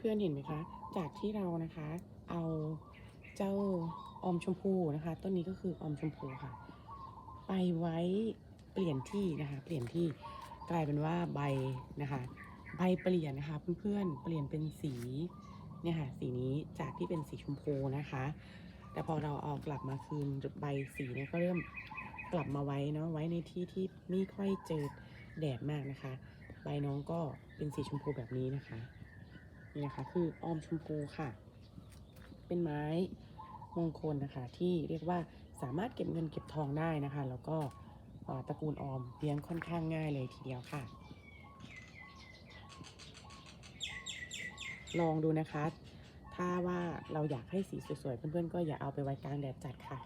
เพื่อนๆเห็นไหมคะ จากที่เรานะคะ เอาเจ้าออมชมพูนะคะ ต้นนี้ก็คือออมชมพูค่ะ ไปไว้เปลี่ยนที่นะคะ เปลี่ยนที่กลายเป็นว่าใบนะคะ ใบเปลี่ยนนะคะ เพื่อนๆเปลี่ยนเป็นสีเนี่ยค่ะ สีนี้จากที่เป็นสีชมพูนะคะ แต่พอเราเอากลับมาคืนใบสีเนี่ยก็เริ่มกลับมาไว้เนาะไว้ในที่ที่ไม่ค่อยเจอแดดมากนะคะ ใบน้องก็เป็นสีชมพูแบบนี้นะคะ นี่นะคะ คือออมชมพูค่ะ เป็นไม้มงคลนะคะ ที่เรียกว่าสามารถเก็บเงินเก็บทองได้นะคะ แล้วก็ตระกูลออมเลี้ยงค่อนข้างง่ายเลยทีเดียวค่ะ ลองดูนะคะ ถ้าว่าเราอยากให้สีสวยๆ เพื่อนๆ ก็อย่าเอาไปไว้กลางแดดจัดค่ะ